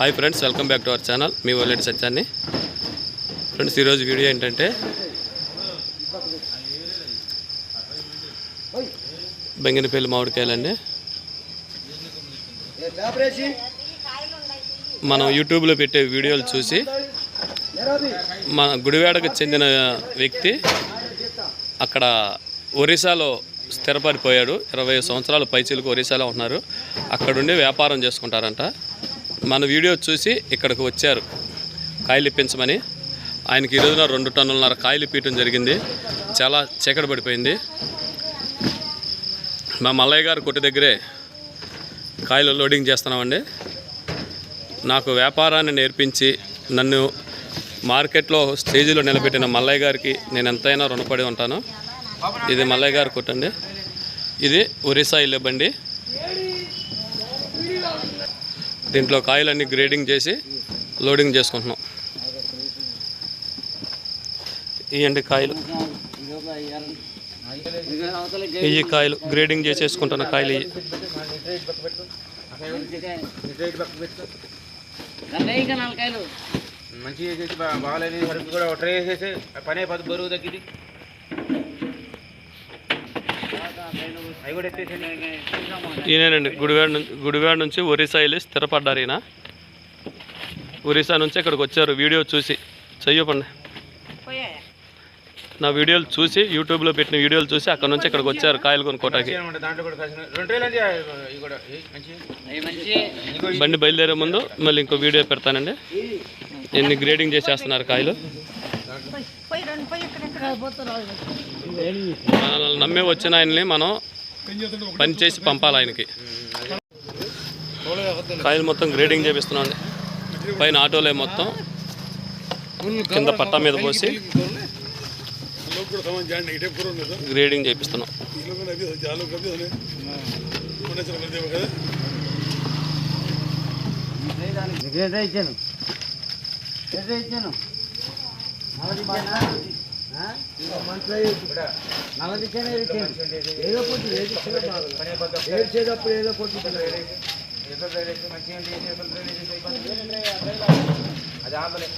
Hi friends welcome back to our channel మీ ఒల్లెటి సత్యాన్ని. Friends ఈరోజు video ఏంటంటే బెంగినపల్లి మామిడికాయలండి మనం యూట్యూబ్లో పెట్టే వీడియోలు చూసి మన గుడివాడకు చెందిన వ్యక్తి అక్కడ ఒరిస్సాలో స్థిరపడిపోయాడు. ఇరవై సంవత్సరాల పైచీలకు ఒరిస్సాలో ఉన్నారు. అక్కడుండి వ్యాపారం చేసుకుంటారంట. మన వీడియో చూసి ఇక్కడికి వచ్చారు. కాయలు ఇప్పించమని. ఆయనకి ఈ రోజున రెండు టన్నులన్నర కాయలు ఇప్పించడం జరిగింది. చాలా చీకటి పడిపోయింది. మా మల్లయ్య గారు కొట్టు దగ్గరే కాయలు లోడింగ్ చేస్తున్నామండి. నాకు వ్యాపారాన్ని నేర్పించి నన్ను మార్కెట్లో స్టేజీలో నిలబెట్టిన మల్లయ్య గారికి నేను ఎంతైనా రుణపడి ఉంటాను. ఇది మల్లయ్య గారు కొట్టండి. ఇది ఒరిస్సా ఇల్లే బండి. దీంట్లో కాయలన్నీ గ్రేడింగ్ చేసి లోడింగ్ చేసుకుంటున్నాం. ఇవ్వండి కాయలు. ఇవి కాయలు గ్రేడింగ్ చేసేసుకుంటున్న కాయలు ఇవి. మంచిగా చేసి బాగాలేదు కూడా ట్రై చేసేసి పనే పది బరువు తగ్గింది. ఈయనండి గుడివాడ నుంచి గుడివాడ నుంచి ఒరిస్సా వెళ్ళి స్థిరపడ్డారు ఈయన. ఒరిస్సా నుంచి ఇక్కడికి వచ్చారు. వీడియో చూసి చెయ్యపండి నా వీడియోలు చూసి యూట్యూబ్లో పెట్టిన వీడియోలు చూసి అక్కడ నుంచి ఇక్కడికి వచ్చారు కాయలు కొనుక్కోటానికి. బండి బయలుదేరే ముందు మళ్ళీ ఇంకో వీడియో పెడతానండి. ఎన్ని గ్రేడింగ్ చేసేస్తున్నారు కాయలు? మనల్ని నమ్మి వచ్చిన ఆయన్ని మనం పని చేసి పంపాలి ఆయనకి. కాయలు మొత్తం గ్రేడింగ్ చేపిస్తున్నాం అండి. పైన ఆటోలే మొత్తం కింద పట్టా మీద పోసి గ్రేడింగ్ చేపిస్తున్నాం. ఇచ్చాను? ఇచ్చాను? నలభై ఏదో పొద్దు ఏడ్చేటప్పుడు ఏదో పొద్దు అది ఆపలే